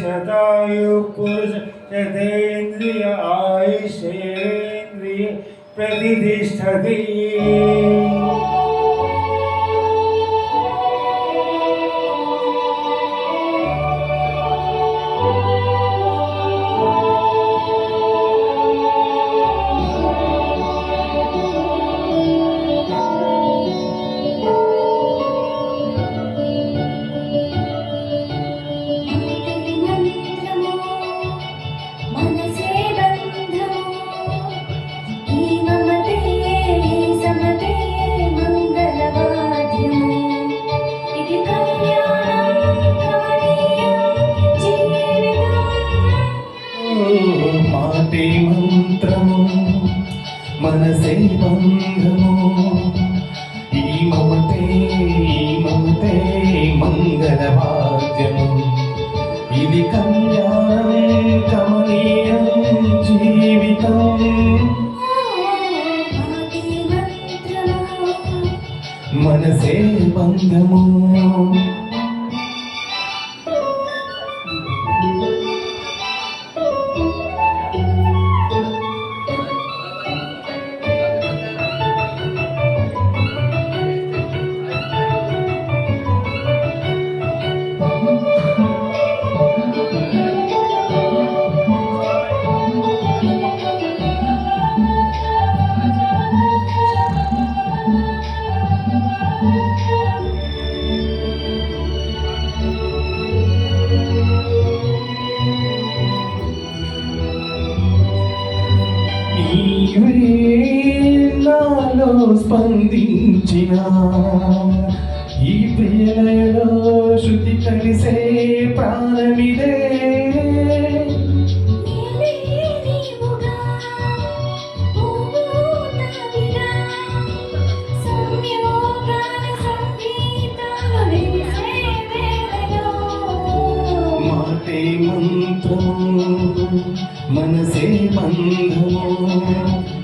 శతాయు పురుష శతేంద్రియ ఆయుషేంద్రియ ప్రతిష్టతి. మనసే బంధము ఈ మమతే ఈ మమతే మంగళవాద్యము. ఇది కళ్యాణం కమనీయం జీవితం మనసే బంధము. నీవే నాలో స్పందించిన ఈ ప్రియలయలో శృతి కలిసే ప్రాణమిదే. మాటే మంత్రము మనసే బంధము.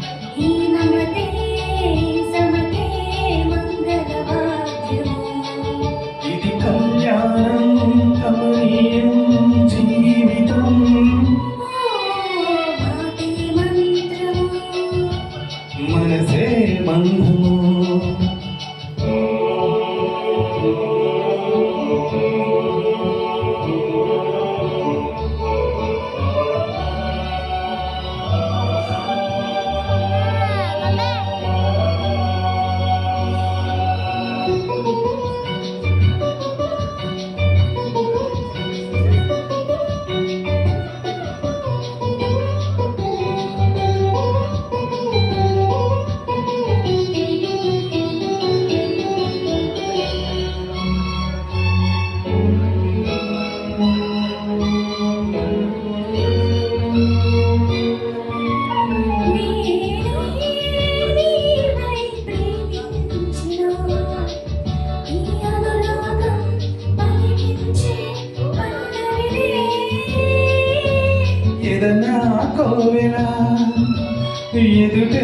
ఎదుటే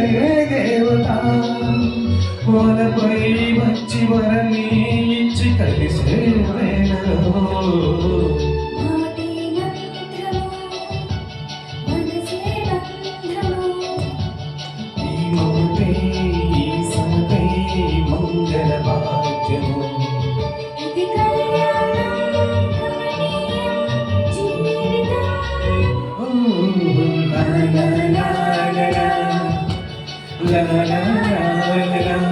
దేవత వలపై వచ్చి వరని ఇచ్చి కలిసే మంగళ కళ్యాణం la la la la la